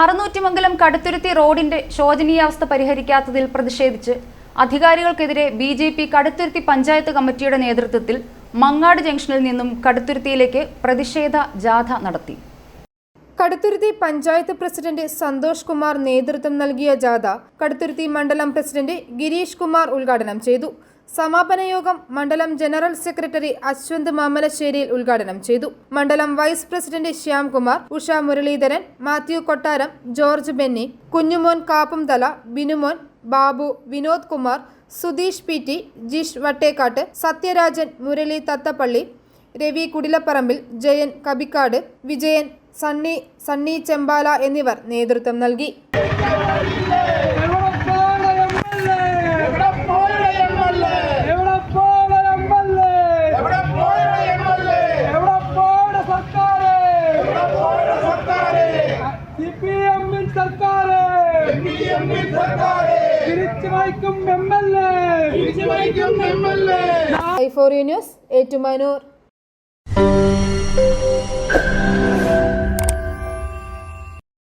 അറുന്നൂറ്റിമംഗലം കടുത്തുരുത്തി റോഡിന്റെ ശോചനീയാവസ്ഥ പരിഹരിക്കാത്തതിൽ പ്രതിഷേധിച്ച് അധികാരികൾക്കെതിരെ B J P Kaduthuruthy panchayat കമ്മിറ്റിയുടെ നേതൃത്വത്തിൽ മങ്ങാട് ജംഗ്ഷനിൽ നിന്നും കടുത്തുരുത്തിയിലേക്ക് പ്രതിഷേധ ജാഥ നടത്തി. കടുത്തുരുത്തി പഞ്ചായത്ത് പ്രസിഡന്റ് സന്തോഷ് കുമാർ നേതൃത്വം നൽകിയ ജാഥ കടുത്തുരുത്തി മണ്ഡലം പ്രസിഡന്റ് ഗിരീഷ് കുമാർ ഉദ്ഘാടനം ചെയ്തു. സമാപന യോഗം മണ്ഡലം ജനറൽ സെക്രട്ടറി അശ്വന്ത് മാമലശ്ശേരിയിൽ ഉദ്ഘാടനം ചെയ്തു. മണ്ഡലം vice president Shyamkumar Usha Muraleedharan Mathew Kottaram George Benny Kunjumon Kappumthala Binumon Babu Vinod Kumar Sudheesh P T Jish Vattekkattu Sathyarajan Murali Thathappally Ravi Kudilapparambil Jayan Kabikkad Vijayan Sunny Sunny Chembala എന്നിവർ നേതൃത്വം നൽകി. സർക്കാര്. തിരിച്ചു വയ്ക്കും MLA തിരിച്ചു വയ്ക്കും MLA I four news Ettumanoor.